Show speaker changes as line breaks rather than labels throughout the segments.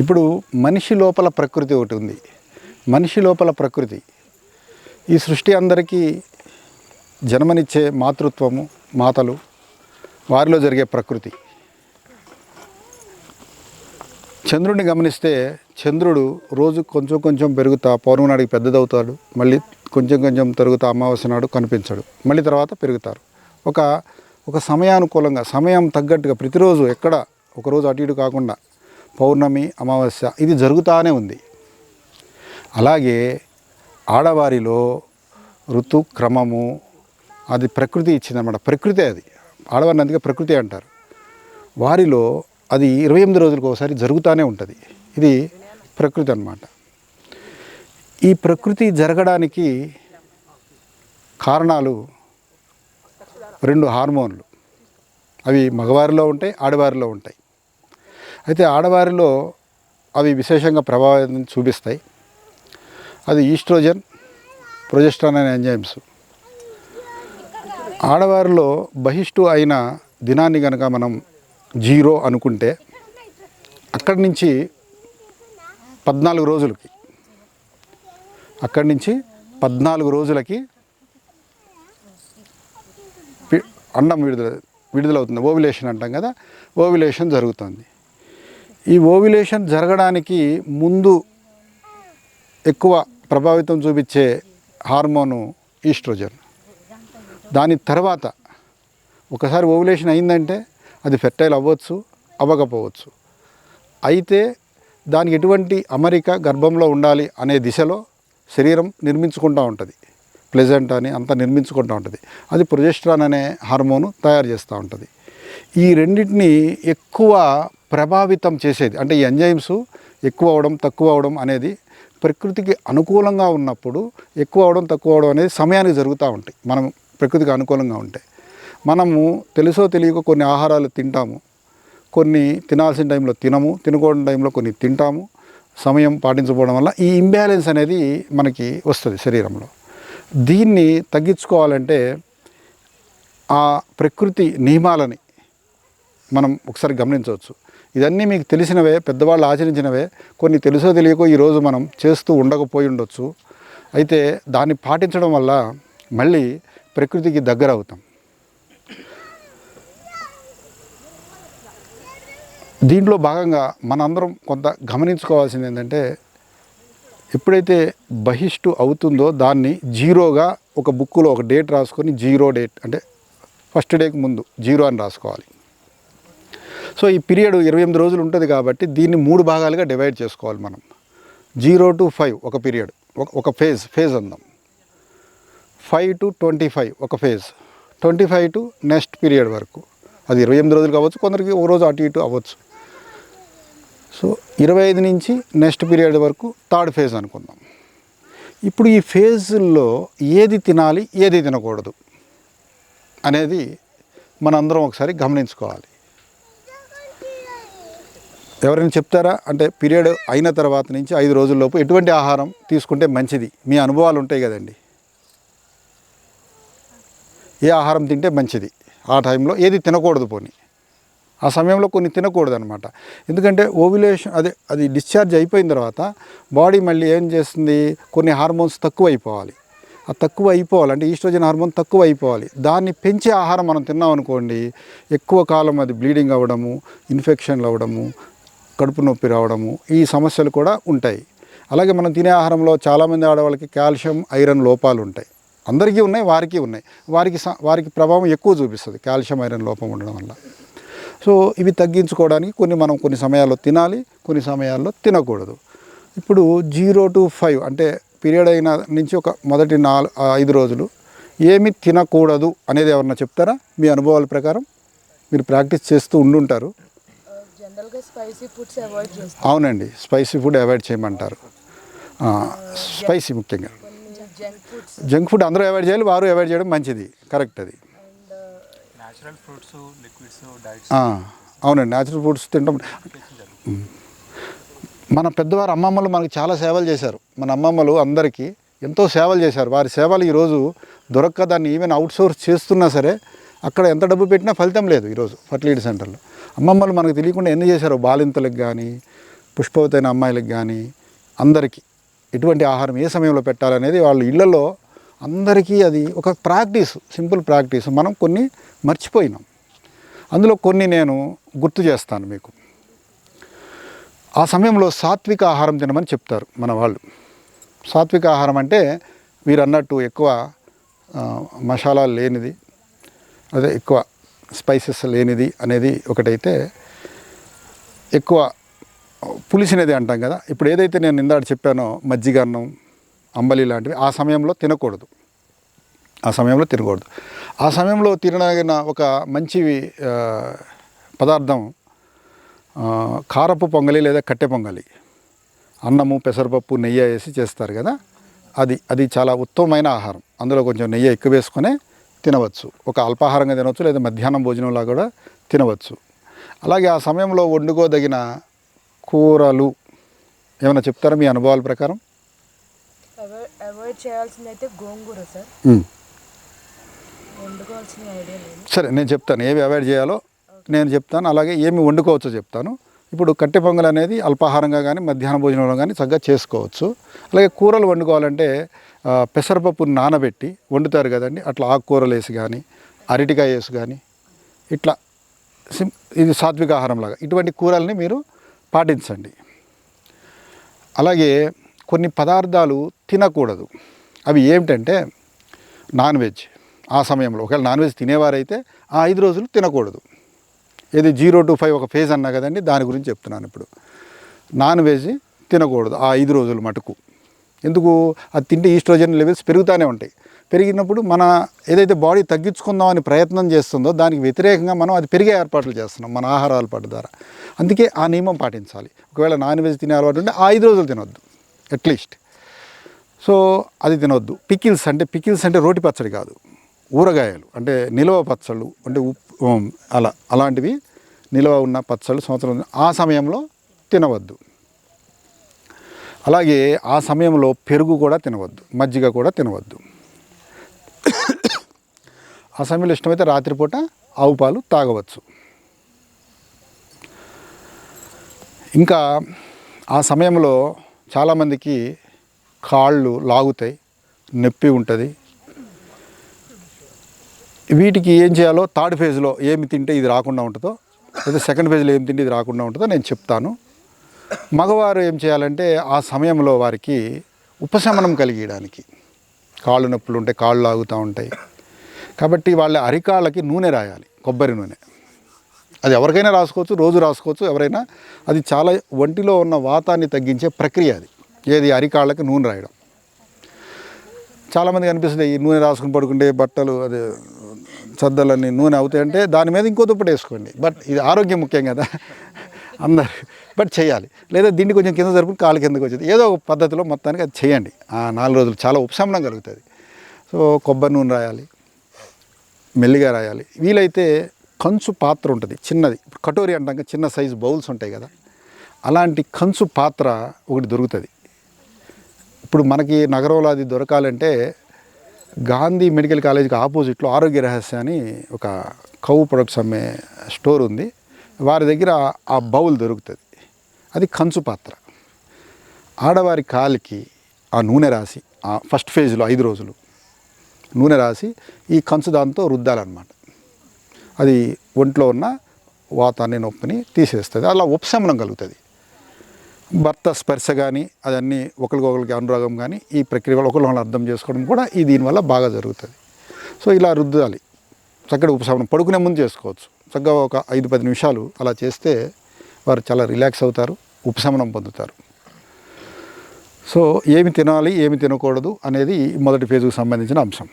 ఇప్పుడు మనిషి లోపల ప్రకృతి ఒకటి ఉంది. మనిషి లోపల ప్రకృతి. ఈ సృష్టి అందరికీ జన్మనిచ్చే మాతృత్వము మాతలు వారిలో జరిగే ప్రకృతి. చంద్రుడిని గమనిస్తే చంద్రుడు రోజు కొంచెం కొంచెం పెరుగుతా పౌర్ణమి నాడికి పెద్దదవుతాడు. మళ్ళీ కొంచెం కొంచెం పెరుగుతా అమావాస్య నాడు కనిపించాడు. మళ్ళీ తర్వాత పెరుగుతారు. ఒక ఒక సమయానుకూలంగా సమయం తగ్గట్టుగా ప్రతిరోజు ఎక్కడ ఒకరోజు అటు ఇటు కాకుండా పౌర్ణమి అమావాస్య ఇది జరుగుతానే ఉంది. అలాగే ఆడవారిలో ఋతుక్రమము అది ప్రకృతి ఇచ్చిందన్నమాట ప్రకృతి అది. ఆడవారిని అందుకే ప్రకృతి అంటారు. వారిలో అది ఇరవై ఎనిమిది రోజులకు ఒకసారి జరుగుతూనే ఉంటుంది. ఇది ప్రకృతి అన్నమాట. ఈ ప్రకృతి జరగడానికి కారణాలు రెండు హార్మోన్లు. అవి మగవారిలో ఉంటాయి ఆడవారిలో ఉంటాయి. అయితే ఆడవారిలో అవి విశేషంగా ప్రభావం చూపిస్తాయి. అది ఈస్ట్రోజన్ ప్రొజెస్ట్రాన్ అనే ఎంజైమ్స్. ఆడవారిలో బహిష్టు అయిన దినాన్ని కనుక మనం జీరో అనుకుంటే అక్కడి నుంచి పద్నాలుగు రోజులకి అక్కడి నుంచి పద్నాలుగు రోజులకి అన్నం అండం విడుదల విడుదలవుతుంది. ఓవిలేషన్ అంటాం కదా ఓవిలేషన్ జరుగుతుంది. ఈ ఓవిలేషన్ జరగడానికి ముందు ఎక్కువ ప్రభావితం చూపించే హార్మోను ఈస్ట్రోజన్ దాని తర్వాత ఒకసారి ఓవ్యులేషన్ అయిందంటే అది ఫెర్టైల్ అవ్వచ్చు అవ్వకపోవచ్చు. అయితే దానికి ఎటువంటి అమరిక గర్భంలో ఉండాలి అనే దిశలో శరీరం నిర్మించుకుంటూ ఉంటుంది. ప్లెజెంట్ అని అంతా నిర్మించుకుంటూ ఉంటుంది. అది ప్రొజెస్ట్రాన్ అనే హార్మోను తయారు చేస్తూ ఉంటుంది. ఈ రెండింటిని ఎక్కువ ప్రభావితం చేసేది. అంటే ఈ ఎంజైమ్స్ ఎక్కువ అవడం తక్కువ అవడం అనేది ప్రకృతికి అనుకూలంగా ఉన్నప్పుడు ఎక్కువ అవడం తక్కువ అవడం అనేది సమయానికి జరుగుతూ ఉంటాయి. మనం ప్రకృతికి అనుకూలంగా ఉంటే. మనము తెలుసో తెలియక కొన్ని ఆహారాలు తింటాము. కొన్ని తినాల్సిన టైంలో తినము తినకూడని టైంలో కొన్ని తింటాము. సమయం పాటించకపోవడం వల్ల ఈ ఇంబ్యాలెన్స్ అనేది మనకి వస్తుంది శరీరంలో. దీన్ని తగ్గించుకోవాలంటే ఆ ప్రకృతి నియమాలని మనం ఒకసారి గమనించవచ్చు. ఇదన్నీ మీకు తెలిసినవే పెద్దవాళ్ళు ఆచరించినవే. కొన్ని తెలుసో తెలియకో ఈరోజు మనం చేస్తూ ఉండకపోయి ఉండొచ్చు. అయితే దాన్ని పాటించడం వల్ల మళ్ళీ ప్రకృతికి దగ్గర అవుతాం. దీంట్లో భాగంగా మనందరం కొంత గమనించుకోవాల్సింది ఏంటంటే ఎప్పుడైతే బహిష్టు అవుతుందో దాన్ని జీరోగా ఒక బుక్కులో ఒక డేట్ రాసుకొని జీరో డేట్ అంటే ఫస్ట్ డేకి ముందు జీరో అని రాసుకోవాలి. సో ఈ పీరియడ్ ఇరవై ఎనిమిది రోజులు ఉంటుంది కాబట్టి దీన్ని మూడు భాగాలుగా డివైడ్ చేసుకోవాలి మనం. జీరో టు ఫైవ్ ఒక పీరియడ్ ఒక ఒక ఫేజ్ ఫేజ్ అందాం. ఫైవ్ టు ట్వంటీ ఫైవ్ ఒక phase twenty five to next period వరకు. అది ఇరవై ఎనిమిది రోజులు కావచ్చు కొందరికి ఒక రోజు అటు ఇటు అవ్వచ్చు. సో ఇరవై ఐదు నుంచి నెక్స్ట్ పీరియడ్ వరకు థర్డ్ ఫేజ్ అనుకుందాం. ఇప్పుడు ఈ ఫేజ్లో ఏది తినాలి ఏది తినకూడదు అనేది మనందరం ఒకసారి గమనించుకోవాలి. ఎవరైనా చెప్తారా? అంటే పీరియడ్ అయిన తర్వాత నుంచి ఐదు రోజుల్లోపు ఎటువంటి ఆహారం తీసుకుంటే మంచిది? మీ అనుభవాలు ఉంటాయి కదండి. ఏ ఆహారం తింటే మంచిది? ఆ టైంలో ఏది తినకూడదు పోనీ. ఆ సమయంలో కొన్ని తినకూడదు అనమాట ఎందుకంటే ఓవ్యులేషన్ అదే అది డిశ్చార్జ్ అయిపోయిన తర్వాత బాడీ మళ్ళీ ఏం చేస్తుంది? కొన్ని హార్మోన్స్ తక్కువ అయిపోవాలి ఆ తక్కువ అయిపోవాలి అంటే ఈస్ట్రోజన్ హార్మోన్ తక్కువ అయిపోవాలి దాన్ని పెంచే ఆహారం మనం తిన్నాం అనుకోండి ఎక్కువ కాలం అది బ్లీడింగ్ అవ్వడము ఇన్ఫెక్షన్లు అవ్వడము కడుపు నొప్పి రావడము ఈ సమస్యలు కూడా ఉంటాయి. అలాగే మనం తినే ఆహారంలో చాలామంది ఆడవాళ్ళకి కాల్షియం ఐరన్ లోపాలు ఉంటాయి. అందరికీ ఉన్నాయి వారికి ఉన్నాయి. వారికి స- వారికి ప్రభావం ఎక్కువ చూపిస్తుంది కాల్షియం ఐరన్ లోపం ఉండడం వల్ల. సో ఇవి తగ్గించుకోవడానికి కొన్ని మనం కొన్ని సమయాల్లో తినాలి కొన్ని సమయాల్లో తినకూడదు. ఇప్పుడు జీరో టు ఫైవ్ అంటే పీరియడ్ అయిన నుంచి ఒక మొదటి నాలుగు ఐదు రోజులు ఏమి తినకూడదు అనేది ఎవరన్నా చెప్తారా? మీ అనుభవాల ప్రకారం? మీరు ప్రాక్టీస్ చేస్తూ ఉండుంటారు
జనరల్గా స్పైసీ ఫుడ్స్ అవాయిడ్ చేస్తాం
అవునండి స్పైసీ ఫుడ్ అవాయిడ్ చేయమంటారు. ఆ, స్పైసీ ముఖ్యంగా.
జంక్
ఫుడ్ అందరూ అవాయిడ్ చేయాలి వారు అవాయిడ్ చేయడం మంచిది కరెక్ట్ అది.
And
natural fruits liquids diets.
ఆ, అవునండి న్యాచురల్ ఫుడ్స్ తింటాం. మన పెద్దవారు అమ్మమ్మలు మనకి చాలా సేవలు చేశారు. మన అమ్మమ్మలు అందరికీ ఎంతో సేవలు చేశారు. వారి సేవలు ఈరోజు దొరక్క దాన్ని ఈవెన్ అవుట్సోర్స్ చేస్తున్నా సరే అక్కడ ఎంత డబ్బు పెట్టినా ఫలితం లేదు ఈరోజు ఫర్టిలిటీ సెంటర్లో. అమ్మమ్మలు మనకు తెలియకుండా ఎన్ని చేశారు బాలింతలకు కానీ పుష్పవతైన అమ్మాయిలకు కానీ అందరికీ. ఎటువంటి ఆహారం ఏ సమయంలో పెట్టాలనేది వాళ్ళు ఇళ్ళలో అందరికీ అది ఒక ప్రాక్టీస్ సింపుల్ ప్రాక్టీస్. మనం కొన్ని మర్చిపోయినాం. అందులో కొన్ని నేను గుర్తు చేస్తాను మీకు. ఆ సమయంలో సాత్విక ఆహారం తినమని చెప్తారు మన వాళ్ళు. సాత్విక ఆహారం అంటే మీరు అన్నట్టు ఎక్కువ మసాలాలు లేనిది అదే ఎక్కువ స్పైసెస్ లేనిది అనేది ఒకటైతే ఎక్కువ పులిసినది అంటాం కదా. ఇప్పుడు ఏదైతే నేను ఇందాక చెప్పానో మజ్జిగ అన్నం అంబలి లాంటివి ఆ సమయంలో తినకూడదు. ఆ సమయంలో తినకూడదు. ఆ సమయంలో తినగిన ఒక మంచి పదార్థం కారపు పొంగలి లేదా కట్టె పొంగలి. అన్నము పెసరపప్పు నెయ్యి వేసి చేస్తారు కదా. అది అది చాలా ఉత్తమమైన ఆహారం. అందులో కొంచెం నెయ్యి ఎక్కువ వేసుకొని తినవచ్చు. ఒక అల్పాహారంగా తినవచ్చు లేదా మధ్యాహ్నం భోజనంలా కూడా తినవచ్చు. అలాగే ఆ సమయంలో వండుకోదగిన కూరలు ఏమైనా చెప్తారా మీ అనుభవాల ప్రకారం?
అవాయిడ్ అవాయిడ్ చేయాల్సింది అయితే గోంగూర సార్.
ఉమ్.
వండుకోవాల్సిన ఐడియా లేదు.
సరే నేను చెప్తాను. ఏవి అవాయిడ్ చేయాలో నేను చెప్తాను. అలాగే ఏమి వండుకోవచ్చో చెప్తాను. ఇప్పుడు కట్టె పొంగల్ అనేది అల్పాహారంగా కానీ మధ్యాహ్న భోజనంలో కానీ చక్కగా చేసుకోవచ్చు. అలాగే కూరలు వండుకోవాలంటే పెసరపప్పు నానబెట్టి వండుతారు కదండి. అట్లా ఆకుకూరలు వేసి కానీ అరటికాయ వేసి కానీ ఇట్లా సిం ఇది సాత్విక ఆహారం లాగా ఇటువంటి కూరల్ని మీరు పాటించండి. అలాగే కొన్ని పదార్థాలు తినకూడదు. అవి ఏమిటంటే నాన్ వెజ్ ఆ సమయంలో. ఒకవేళ నాన్ వెజ్ తినేవారైతే ఆ ఐదు రోజులు తినకూడదు. ఇది జీరో టు ఫైవ్ ఒక ఫేజ్ అన్నా కదండి దాని గురించి చెప్తున్నాను ఇప్పుడు. నాన్ వెజ్ తినకూడదు ఆ ఐదు రోజులు మటుకు. ఎందుకు? అది తింటే ఈస్ట్రోజన్ లెవెల్స్ పెరుగుతూనే ఉంటాయి. పెరిగినప్పుడు మన ఏదైతే బాడీ తగ్గించుకుందామని ప్రయత్నం చేస్తుందో దానికి వ్యతిరేకంగా మనం అది పెరిగే ఏర్పాట్లు చేస్తున్నాం మన ఆహార అలవాటు ద్వారా. అందుకే ఆ నియమం పాటించాలి. ఒకవేళ నాన్ వెజ్ తినే అలవాటు ఉంటే ఆ ఐదు రోజులు తినొద్దు. అట్లీస్ట్ సో అది తినొద్దు. పికిల్స్ అంటే పికిల్స్ అంటే రోటి పచ్చడి కాదు. ఊరగాయలు అంటే నిలవ పచ్చళ్ళు అంటే ఉప్పు అలా అలాంటివి నిలవ ఉన్న పచ్చళ్ళు సంవత్సరం ఆ సమయంలో తినవద్దు. అలాగే ఆ సమయంలో పెరుగు కూడా తినవద్దు మజ్జిగ కూడా తినవద్దు. ఆ సమయంలో ఇష్టమైతే రాత్రిపూట ఆవు పాలు తాగవచ్చు. ఇంకా ఆ సమయంలో చాలామందికి కాళ్ళు లాగుతాయి నొప్పి ఉంటుంది. వీటికి ఏం చేయాలో థర్డ్ ఫేజ్లో ఏమి తింటే ఇది రాకుండా ఉంటుందో లేదా సెకండ్ ఫేజ్లో ఏం తింటే ఇది రాకుండా ఉంటుందో నేను చెప్తాను. మగవారు ఏం చేయాలంటే ఆ సమయంలో వారికి ఉపశమనం కలిగించడానికి కాళ్ళు నొప్పులు ఉంటాయి కాళ్ళు లాగుతూ ఉంటాయి. కాబట్టి వాళ్ళ అరికాళ్ళకి నూనె రాయాలి కొబ్బరి నూనె. అది ఎవరికైనా రాసుకోవచ్చు రోజు రాసుకోవచ్చు ఎవరైనా. అది చాలా ఒంటిలో ఉన్న వాతాన్ని తగ్గించే ప్రక్రియ అది. ఏది అరికాళ్ళకి నూనె రాయడం. చాలామంది కనిపిస్తుంది ఈ నూనె రాసుకుని పడుకుంటే బట్టలు అది చద్దలన్నీ నూనె అవుతాయంటే దాని మీద ఇంకో దుప్పటి వేసుకోండి. బట్ ఇది ఆరోగ్యం ముఖ్యం కదా. అందరు బట్ చేయాలి. లేదా దిండి కొంచెం కింద జరుపుకుని కాలు కిందకి వచ్చేది. ఏదో ఒక పద్ధతిలో మొత్తానికి అది చేయండి. ఆ నాలుగు రోజులు చాలా ఉపశమనం కలుగుతుంది. సో కొబ్బరి నూనె రాయాలి. మెల్లిగా రాయాలి. వీలైతే కంచు పాత్ర ఉంటుంది. చిన్నది. కటోరి అంటాక చిన్న సైజు బౌల్స్ ఉంటాయి కదా. అలాంటి కంచు పాత్ర ఒకటి దొరుకుతుంది. ఇప్పుడు మనకి నగరంలో అది దొరకాలంటే గాంధీ మెడికల్ కాలేజీకి ఆపోజిట్లో ఆరోగ్య రహస్య అని ఒక కౌ ప్రొడక్ట్స్ అమ్మే స్టోర్ ఉంది. వారి దగ్గర ఆ బౌల్ దొరుకుతుంది. అది కంచు పాత్ర. ఆడవారి కాలికి ఆ నూనె రాసి ఆ ఫస్ట్ ఫేజ్లో ఐదు రోజులు నూనె రాసి ఈ కంచు దాంతో రుద్దాలన్నమాట. అది ఒంట్లో ఉన్న వాతాన్ని నొప్పిని తీసేస్తుంది. అలా ఉపశమనం కలుగుతుంది. భర్త స్పర్శ కానీ అదన్నీ ఒకరికొకరికి అనురాగం కానీ ఈ ప్రక్రియ వల్ల ఒకరిని అర్థం చేసుకోవడం కూడా ఈ దీనివల్ల బాగా జరుగుతుంది. సో ఇలా రుద్దాలి. చక్కటి ఉపశమనం. పడుకునే ముందు చేసుకోవచ్చు. చక్కగా ఒక ఐదు పది నిమిషాలు అలా చేస్తే వారు చాలా రిలాక్స్ అవుతారు ఉపశమనం పొందుతారు. సో ఏమి తినాలి ఏమి తినకూడదు అనేది మొదటి ఫేజ్కి సంబంధించిన అంశం.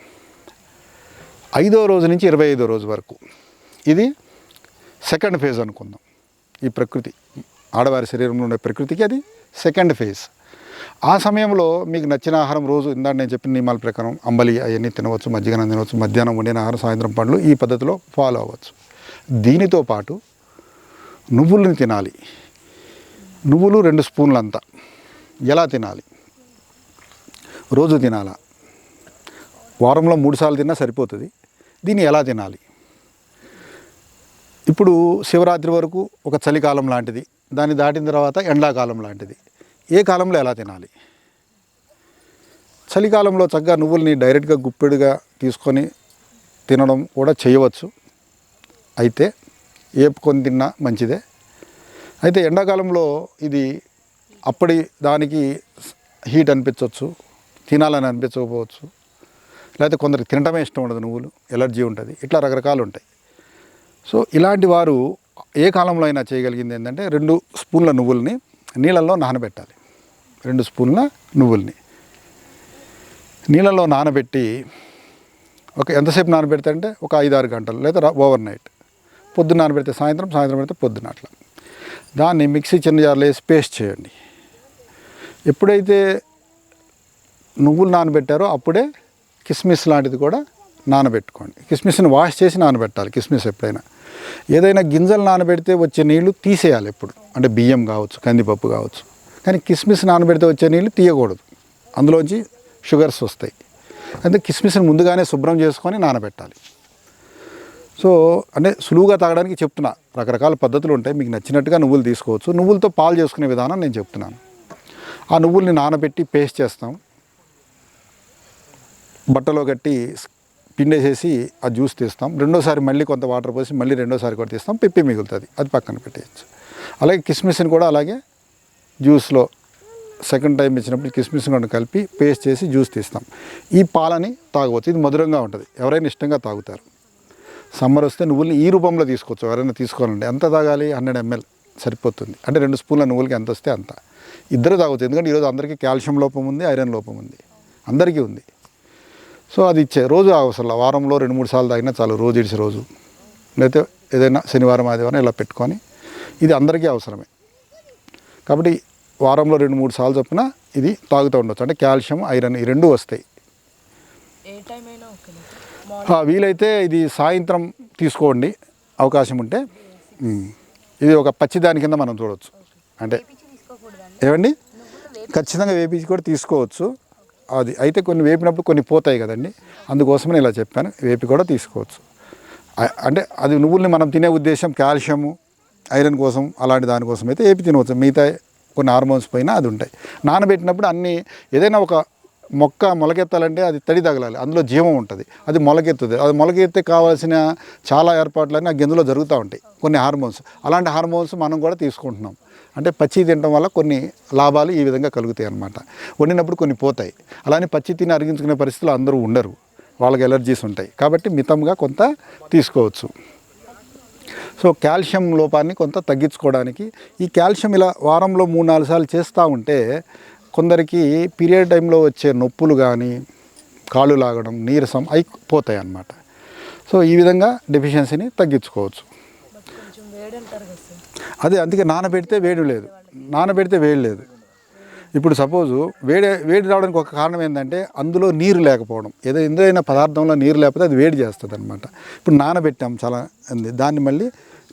ఐదో రోజు నుంచి ఇరవై ఐదో రోజు వరకు. ఇది సెకండ్ ఫేజ్ అనుకుందాం. ఈ ప్రకృతి ఆడవారి శరీరంలో ఉండే ప్రకృతికి అది సెకండ్ ఫేజ్. ఆ సమయంలో మీకు నచ్చిన ఆహారం రోజు ఇందాక నేను చెప్పిన నియమాల ప్రకారం అంబలి అవన్నీ తినవచ్చు మజ్జిగనం తినవచ్చు మధ్యాహ్నం వండిన ఆహారం సాయంత్రం పండ్లు ఈ పద్ధతిలో ఫాలో అవ్వచ్చు. దీనితో పాటు నువ్వులను తినాలి. నువ్వులు రెండు స్పూన్లంతా. ఎలా తినాలి? రోజు తినాలా? వారంలో మూడుసార్లు తిన్నా సరిపోతుంది. దీన్ని ఎలా తినాలి? ఇప్పుడు శివరాత్రి వరకు ఒక చలికాలం లాంటిది. దాన్ని దాటిన తర్వాత ఎండాకాలం లాంటిది. ఏ కాలంలో ఎలా తినాలి? చలికాలంలో చక్కగా నువ్వుల్ని డైరెక్ట్గా గుప్పెడుగా తీసుకొని తినడం కూడా చేయవచ్చు. అయితే ఏపుకొని తిన్నా మంచిదే. అయితే ఎండాకాలంలో ఇది అప్పటి దానికి హీట్ అనిపించవచ్చు తినాలని అనిపించకపోవచ్చు. లేకపోతే కొందరికి తినటమే ఇష్టం ఉండదు నువ్వులు ఎలర్జీ ఉంటుంది ఇట్లా రకరకాలు ఉంటాయి. సో ఇలాంటి వారు ఏ కాలంలో అయినా చేయగలిగింది ఏంటంటే రెండు స్పూన్ల నువ్వుల్ని నీళ్ళల్లో నానబెట్టాలి. రెండు స్పూన్ల నువ్వుల్ని. నీళ్ళల్లో నానబెట్టి ఒక ఎంతసేపు నానబెడితే అంటే ఒక ఐదు ఆరు గంటలు లేదా ఓవర్ నైట్. పొద్దున్న నానబెడితే సాయంత్రం సాయంత్రం పెడితే పొద్దున అట్లా. దాన్ని మిక్సీ చిన్న జార్లో వేసి పేస్ట్ చేయండి. ఎప్పుడైతే నువ్వులు నానబెట్టారో అప్పుడే కిస్మిస్ లాంటిది కూడా నానబెట్టుకోండి కిస్మిస్ని వాష్ చేసి నానబెట్టాలి కిస్మిస్ ఎప్పుడైనా. ఏదైనా గింజలు నానబెడితే వచ్చే నీళ్ళు తీసేయాలి ఎప్పుడు. అంటే బియ్యం కావచ్చు కందిపప్పు కావచ్చు. కానీ కిస్మిస్ నానబెడితే వచ్చే నీళ్ళు తీయకూడదు. అందులోంచి షుగర్స్ వస్తాయి. అంటే కిస్మిస్ని ముందుగానే శుభ్రం చేసుకొని నానబెట్టాలి సో అంటే సులువుగా తాగడానికి చెప్తున్నా. రకరకాల పద్ధతులు ఉంటాయి. మీకు నచ్చినట్టుగా నువ్వులు తీసుకోవచ్చు. నువ్వులతో పాలు చేసుకునే విధానం నేను చెప్తున్నాను. ఆ నువ్వుల్ని నానబెట్టి పేస్ట్ చేస్తాం. బట్టలో కట్టి పిండేసేసి ఆ జ్యూస్ తీస్తాం. రెండోసారి మళ్ళీ కొంత వాటర్ పోసి మళ్ళీ రెండోసారి కూడా తీస్తాం. పిప్పి మిగులుతుంది. అది పక్కన పెట్టేయచ్చు. అలాగే కిస్మిస్ని కూడా అలాగే జ్యూస్లో సెకండ్ టైం ఇచ్చినప్పుడు కిస్మిస్ కూడా కలిపి పేస్ట్ చేసి జ్యూస్ తీస్తాం. ఈ పాలని తాగవచ్చు. ఇది మధురంగా ఉంటుంది. ఎవరైనా ఇష్టంగా తాగుతారు. సమ్మర్ వస్తే నువ్వుల్ని ఈ రూపంలో తీసుకోవచ్చు ఎవరైనా తీసుకోవాలంటే. ఎంత తాగాలి? హండ్రెడ్ ఎంఎల్ సరిపోతుంది. అంటే రెండు స్పూన్ల నువ్వులకి ఎంత వస్తే అంత. ఇద్దరు తాగవచ్చు ఎందుకంటే ఈరోజు అందరికీ కాల్షియం లోపం ఉంది ఐరన్ లోపం ఉంది. అందరికీ ఉంది. సో అది ఇచ్చే రోజు అవసరం వారంలో రెండు మూడు సార్లు తాగినా చాలు రోజు ఇడిచి రోజు. లేకపోతే ఏదైనా శనివారం ఆదివారం ఇలా పెట్టుకొని ఇది అందరికీ అవసరమే. కాబట్టి వారంలో రెండు మూడు సార్లు చొప్పున ఇది తాగుతూ ఉండొచ్చు. అంటే కాల్షియం ఐరన్ ఈ రెండు వస్తాయి.
ఏ టైం అయినా
వీలైతే ఇది సాయంత్రం తీసుకోండి. అవకాశం ఉంటే. ఇది ఒక పచ్చిదాని కింద మనం చూడవచ్చు అంటే ఏమండి ఖచ్చితంగా వేపించి కూడా తీసుకోవచ్చు. అది అయితే కొన్ని వేపినప్పుడు కొన్ని పోతాయి కదండి. అందుకోసమే ఇలా చెప్పాను. వేపి కూడా తీసుకోవచ్చు. అంటే అది నువ్వుల్ని మనం తినే ఉద్దేశం కాల్షియము ఐరన్ కోసం అలాంటి దానికోసం అయితే ఏపి తినవచ్చు. మిగతా కొన్ని హార్మోన్స్ పైన అది ఉంటాయి. నానబెట్టినప్పుడు అన్నీ ఏదైనా ఒక మొక్క మొలకెత్తాలంటే అది తడి తగలాలి. అందులో జీవం ఉంటుంది. అది మొలకెత్తుంది. అది మొలకెత్తే కావాల్సిన చాలా ఏర్పాట్లన్నీ ఆ గింజలో జరుగుతూ ఉంటాయి. కొన్ని హార్మోన్స్. అలాంటి హార్మోన్స్ మనం కూడా తీసుకుంటున్నాం. అంటే పచ్చి తినడం వల్ల కొన్ని లాభాలు ఈ విధంగా కలుగుతాయి అన్నమాట. వండినప్పుడు కొన్ని పోతాయి. అలానే పచ్చి తిని అరిగించుకునే పరిస్థితులు అందరూ ఉండరు. వాళ్ళకి ఎలర్జీస్ ఉంటాయి. కాబట్టి మితంగా కొంత తీసుకోవచ్చు. సో కాల్షియం లోపాన్ని కొంత తగ్గించుకోవడానికి ఈ కాల్షియం ఇలా వారంలో మూడు నాలుగు సార్లు చేస్తూ ఉంటే కొందరికి పీరియడ్ టైంలో వచ్చే నొప్పులు కానీ కాళ్ళు లాగడం నీరసం అయి పోతాయి అన్నమాట సో ఈ విధంగా డెఫిషియన్సీని తగ్గించుకోవచ్చు. అదే అందుకే నానబెడితే వేడి లేదు. నానబెడితే వేడి లేదు. ఇప్పుడు సపోజు వేడి వేడి రావడానికి ఒక కారణం ఏంటంటే అందులో నీరు లేకపోవడం. ఏదో ఏదైనా పదార్థంలో నీరు లేకపోతే అది వేడి చేస్తుంది అనమాట ఇప్పుడు నానబెట్టాం చాలా అంది దాన్ని మళ్ళీ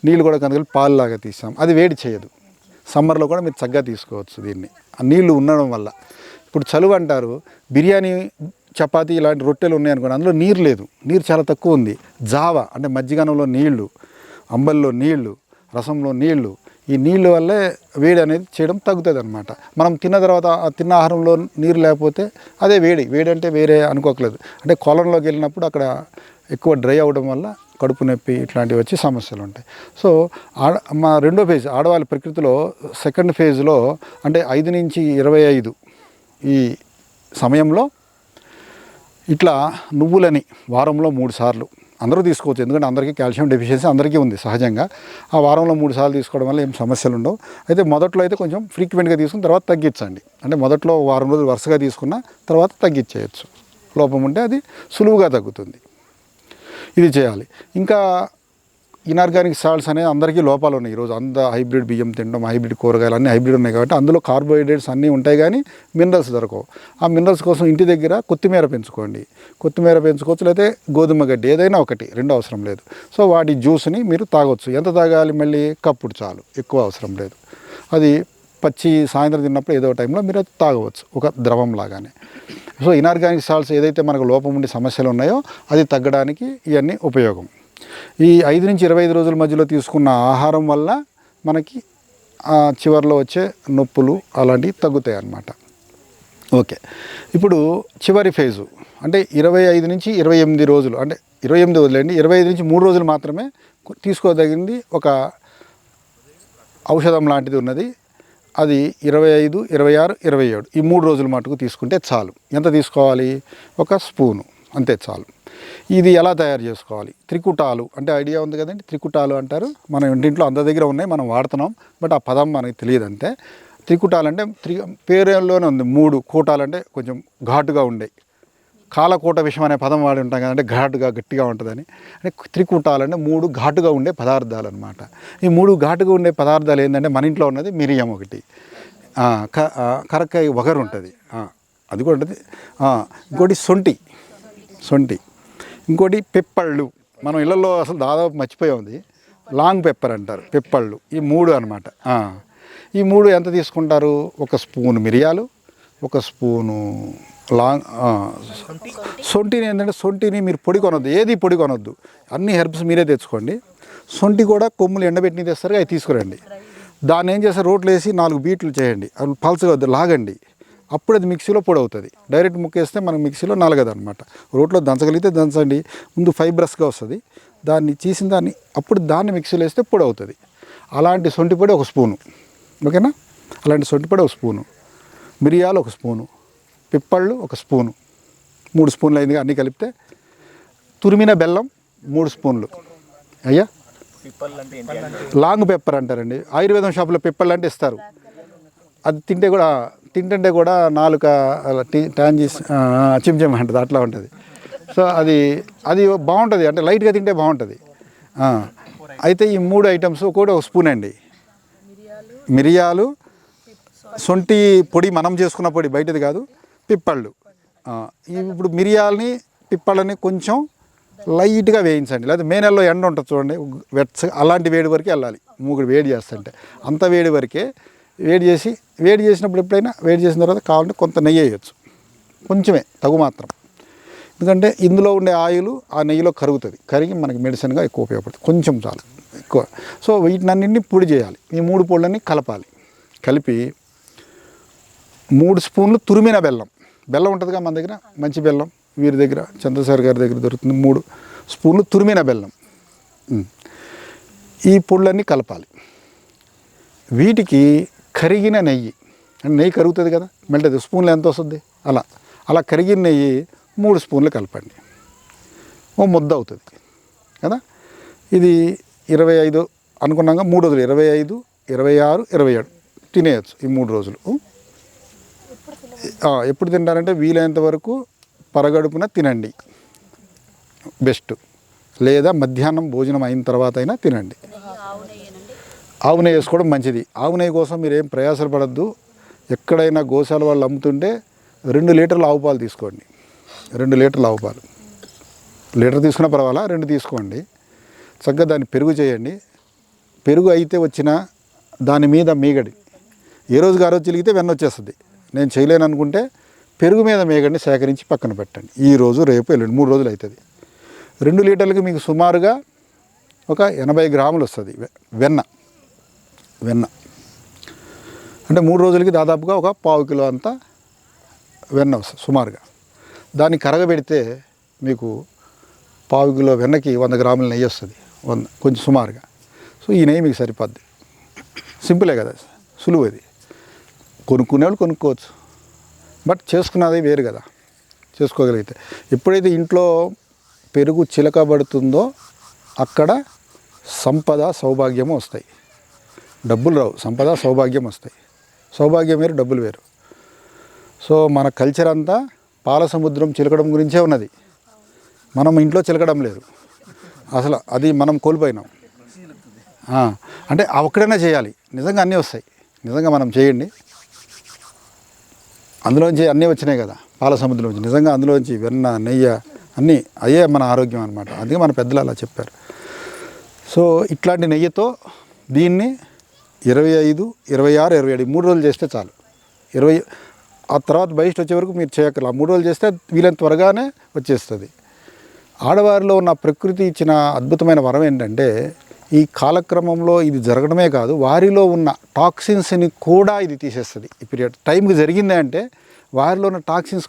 నీళ్ళు కూడా కనుక పాలులాగా తీసాం అది వేడి చేయదు. సమ్మర్లో కూడా మీరు చక్కగా తీసుకోవచ్చు దీన్ని. నీళ్ళు ఉండడం వల్ల. ఇప్పుడు చలువ అంటారు బిర్యానీ చపాతీ ఇలాంటి రొట్టెలు ఉన్నాయనుకోండి అందులో నీరు లేదు. నీరు చాలా తక్కువ ఉంది. జావ అంటే మజ్జిగనంలో నీళ్ళు అంబల్లో నీళ్ళు రసంలో నీళ్ళు ఈ నీళ్ళ వల్లే వేడి అనేది చేయడం తగ్గుతుంది అనమాట మనం తిన్న తర్వాత తిన్న ఆహారంలో నీరు లేకపోతే అదే వేడి. వేడి అంటే వేరే అనుకోకలేదు. అంటే కొలంలోకి వెళ్ళినప్పుడు అక్కడ ఎక్కువ డ్రై అవ్వడం వల్ల కడుపు నొప్పి ఇట్లాంటివి వచ్చి సమస్యలు ఉంటాయి. సో ఆడ మా రెండో ఫేజ్ ఆడవాళ్ళ ప్రకృతిలో సెకండ్ ఫేజ్లో అంటే ఐదు నుంచి ఇరవై ఐదు ఈ సమయంలో ఇట్లా నువ్వులని వారంలో మూడు సార్లు అందరూ తీసుకోవచ్చు. ఎందుకంటే అందరికీ కాల్షియం డెఫిషియన్సీ అందరికీ ఉంది సహజంగా. ఆ వారంలో మూడు సార్లు తీసుకోవడం వల్ల ఏం సమస్యలు ఉండవు. అయితే మొదట్లో అయితే కొంచెం ఫ్రీక్వెంట్గా తీసుకుని తర్వాత తగ్గించండి. అంటే మొదట్లో వారం రోజులు వరుసగా తీసుకున్న తర్వాత తగ్గించేయచ్చు. లోపం ఉంటే అది సులువుగా తగ్గుతుంది. ఇది చేయాలి. ఇంకా ఇనార్గానిక్ సాల్ట్స్ అనేది అందరికీ లోపాలు ఉన్నాయి. ఈరోజు అంత హైబ్రిడ్ బియ్యం తినడం హైబ్రిడ్ కూరగాయలు అన్నీ హైబ్రిడ్ ఉన్నాయి కాబట్టి అందులో కార్బోహైడ్రేట్స్ అన్నీ ఉంటాయి కానీ మినరల్స్ దొరకవు. ఆ మినరల్స్ కోసం ఇంటి దగ్గర కొత్తిమీర పెంచుకోండి. కొత్తిమీర పెంచుకోవచ్చు లేకపోతే గోధుమ గడ్డి ఏదైనా ఒకటి రెండు అవసరం లేదు. సో వాటి జ్యూస్ని మీరు తాగొచ్చు. ఎంత తాగాలి మళ్ళీ? కప్పుడు చాలు. ఎక్కువ అవసరం లేదు. అది పచ్చి సాయంత్రం తిన్నప్పుడు ఏదో టైంలో మీరు అది తాగవచ్చు ఒక ద్రవం లాగానే. సో ఇనార్గానిక్ సాల్ట్స్ ఏదైతే మనకు లోపం ఉండి సమస్యలు ఉన్నాయో అది తగ్గడానికి ఇవన్నీ ఉపయోగం. ఈ ఐదు నుంచి ఇరవై ఐదు రోజుల మధ్యలో తీసుకున్న ఆహారం వల్ల మనకి చివరిలో వచ్చే నొప్పులు అలాంటివి తగ్గుతాయి అన్నమాట. ఓకే. ఇప్పుడు చివరి ఫేజు. అంటే ఇరవై ఐదు నుంచి ఇరవై ఎనిమిది రోజులు అంటే ఇరవై ఎనిమిది వదిలేండి ఇరవై ఐదు నుంచి మూడు రోజులు మాత్రమే తీసుకోదగింది ఒక ఔషధం లాంటిది ఉన్నది. అది ఇరవై ఐదు ఇరవై ఆరు ఇరవై ఏడు. ఈ మూడు రోజుల మటుకు తీసుకుంటే చాలు. ఎంత తీసుకోవాలి? ఒక స్పూను. అంతే చాలు. ఇది ఎలా తయారు చేసుకోవాలి? త్రికుటాలు. అంటే ఐడియా ఉంది కదండి? త్రికుటాలు అంటారు. మన ఇంటింట్లో అందరి దగ్గర ఉన్నాయి మనం వాడుతున్నాం. బట్ ఆ పదం మనకి తెలియదు అంతే త్రికుటాలు అంటే త్రి పేరులోనే ఉంది. మూడు కూటాలు అంటే కొంచెం ఘాటుగా ఉండేవి కాలకూట విషం అనే పదం వాడి ఉంటాం కదంటే ఘాటుగా గట్టిగా ఉంటుందని. అంటే త్రికూటాలు అంటే మూడు ఘాటుగా ఉండే పదార్థాలు అనమాట ఈ మూడు ఘాటుగా ఉండే పదార్థాలు ఏంటంటే మన ఇంట్లో ఉన్నది మిరియం ఒకటి. క- ఆ, కరక్కాయ ఉంటుంది. అది కూడా ఉంటుంది. ఇంకోటి సొంటి. సొంటి. ఇంకోటి పెప్పళ్ళు. మనం ఇళ్ళల్లో అసలు దాదాపు మర్చిపోయింది లాంగ్ పెప్పర్ అంటారు పెప్పళ్ళు. ఈ మూడు అనమాట ఈ మూడు ఎంత తీసుకుంటారు? ఒక స్పూన్ మిరియాలు ఒక స్పూను లాంగ్ సొంటిని ఏంటంటే సొంటిని మీరు పొడి కొనొద్దు. ఏది పొడి కొనొద్దు. అన్ని హెర్బ్స్ మీరే తెచ్చుకోండి. సొంటి కూడా కొమ్ములు ఎండబెట్టిన తెస్తారు అవి తీసుకురండి. దాన్ని ఏం చేస్తారు? రోట్లు వేసి నాలుగు బీట్లు చేయండి. అవి పల్చగా వద్దు లాగండి. అప్పుడు అది మిక్సీలో పొడి అవుతుంది డైరెక్ట్ ముక్కేస్తే మనకు మిక్సీలో నలగదు అనమాట రోట్లో దంచగలిగితే దంచండి. ముందు ఫైబ్రస్గా వస్తుంది. దాన్ని చేసిన దాన్ని అప్పుడు దాన్ని మిక్సీలో వేస్తే పొడి అవుతుంది అలాంటి సొంటి పొడి ఒక స్పూను. ఓకేనా? అలాంటి సొంటి పొడి ఒక స్పూను. మిరియాలు ఒక స్పూను. పిప్పళ్ళు ఒక స్పూను. మూడు స్పూన్లు అయింది అన్నీ కలిపితే. తురిమిన బెల్లం మూడు స్పూన్లు. అయ్యా? లాంగ్ పెప్పర్ అంటారండి. ఆయుర్వేదం షాప్లో పిప్పళ్ళు అంటే ఇస్తారు. అది తింటే కూడా తింటుంటే కూడా నాలుక అలా టీ టాంజీస్ చిమ్చిమ్ అంటుంది అట్లా ఉంటుంది. సో అది అది బాగుంటుంది. అంటే లైట్గా తింటే బాగుంటుంది. అయితే ఈ మూడు ఐటమ్స్ కూడా ఒక స్పూన్ అండి. మిరియాలు సొంటి పొడి మనం చేసుకున్న పొడి బయటది కాదు. పిప్పళ్ళు ఇప్పుడు మిరియాలని పిప్పళ్ళని కొంచెం లైట్గా వేయించండి. లేదా మే నెలలో ఎండ ఉంటుంది చూడండి వెచ్చ అలాంటి వేడి వరకే వెళ్ళాలి. మూగుడు వేడి చేస్తుంటే. అంత వేడి వరకే వేడి చేసి వేడి చేసినప్పుడు ఎప్పుడైనా వేడి చేసిన తర్వాత కావాలంటే కొంత నెయ్యి వేయచ్చు. కొంచెమే తగు మాత్రం. ఎందుకంటే ఇందులో ఉండే ఆయిల్ ఆ నెయ్యిలో కరుగుతుంది. కరిగి మనకి మెడిసిన్గా ఎక్కువ ఉపయోగపడుతుంది. కొంచెం చాలు ఎక్కువ. సో వీటినన్నింటినీ పొడి చేయాలి. ఈ మూడు పొడులన్నీ కలపాలి. కలిపి మూడు స్పూన్లు తురిమిన బెల్లం. బెల్లం ఉంటుందిగా మన దగ్గర? మంచి బెల్లం. వీరి దగ్గర చంద్రశేఖర్ గారి దగ్గర దొరుకుతుంది మూడు స్పూన్లు తురిమిన బెల్లం. ఈ పొళ్ళన్నీ కలపాలి. వీటికి కరిగిన నెయ్యి నెయ్యి కరుగుతుంది కదా మెల్టది. స్పూన్లు ఎంత వస్తుంది? అలా. అలా కరిగిన నెయ్యి మూడు స్పూన్లు కలపండి. ఓ ముద్ద అవుతుంది. కదా? ఇది ఇరవై ఐదు అనుకున్నాక మూడు రోజులు. ఇరవై ఐదు ఇరవై ఆరు ఇరవై ఏడు. తినేయచ్చు ఈ మూడు రోజులు. ఎప్పుడు తింటారంటే వీలైనంత వరకు పరగడుపున తినండి. బెస్ట్ లేదా మధ్యాహ్నం భోజనం అయిన తర్వాత అయినా తినండి. ఆవు నెయ్యి వేసుకోవడం మంచిది. ఆవు నెయ్యి కోసం మీరు ఏం ప్రయాసలు పడద్దు. ఎక్కడైనా గోశాల వాళ్ళు అమ్ముతుంటే రెండు లీటర్లు ఆవు పాలు తీసుకోండి. రెండు లీటర్లు ఆవు పాలు. లీటర్ తీసుకున్న పర్వాలా? రెండు తీసుకోండి. చక్కగా దాన్ని పెరుగు చేయండి. పెరుగు అయితే వచ్చిన దాని మీద మీగడి. ఏ రోజుకి గారో చిలిగితే వెన్న వచ్చేస్తుంది. నేను చేయలేను అనుకుంటే పెరుగు మీద మేగడిని సేకరించి పక్కన పెట్టండి. ఈ రోజు రేపు ఎల్లుండి మూడు రోజులు అవుతుంది రెండు లీటర్లకి మీకు సుమారుగా ఒక ఎనభై గ్రాములు వస్తుంది వె- వెన్న. వెన్న. అంటే మూడు రోజులకి దాదాపుగా ఒక పావు కిలో అంతా వెన్న వస్తుంది సుమారుగా. దాన్ని కరగబెడితే మీకు పావు కిలో వెన్నకి వంద గ్రాముల నెయ్యి వస్తుంది వంద కొంచెం సుమారుగా. సో ఈ నెయ్యి మీకు సరిపోద్ది. సింపులే కదా సులువు అది. కొనుక్కునే వాళ్ళు కొనుక్కోవచ్చు. బట్ చేసుకున్నది వేరు కదా. చేసుకోగలిగితే. ఎప్పుడైతే ఇంట్లో పెరుగు చిలకబడుతుందో అక్కడ సంపద సౌభాగ్యము వస్తాయి. డబ్బులు రావు. సంపద సౌభాగ్యం వస్తాయి. సౌభాగ్యం వేరు డబ్బులు వేరు. సో మన కల్చర్ అంతా పాల సముద్రం చిలకడం గురించే ఉన్నది. మనం ఇంట్లో చిలకడం లేదు. అసలు అది మనం కోల్పోయినాం. అంటే ఆ ఒక్కడైనా చేయాలి. నిజంగా అన్నీ వస్తాయి. నిజంగా మనం చేయండి. అందులోంచి అన్నీ వచ్చినాయి కదా. పాల సముద్రంలోంచి. నిజంగా అందులోంచి వెన్న నెయ్యి అన్నీ అయ్యే మన ఆరోగ్యం అనమాట అందుకే మన పెద్దలు అలా చెప్పారు. సో ఇట్లాంటి నెయ్యితో దీన్ని ఇరవై ఐదు ఇరవై ఆరు ఇరవై ఏడు మూడు రోజులు చేస్తే చాలు. ఇరవై ఆ తర్వాత బయట వచ్చే వరకు మీరు చేయక్కల మూడు రోజులు చేస్తే వీలైన త్వరగానే వచ్చేస్తుంది. ఆడవారిలో ఉన్న ప్రకృతి ఇచ్చిన అద్భుతమైన వరం ఏంటంటే ఈ కాలక్రమంలో ఇది జరగడమే కాదు వారిలో ఉన్న టాక్సిన్స్ని కూడా ఇది తీసేస్తుంది. ఈ పీరియడ్ టైంకి జరిగింది అంటే వారిలో ఉన్న టాక్సిన్స్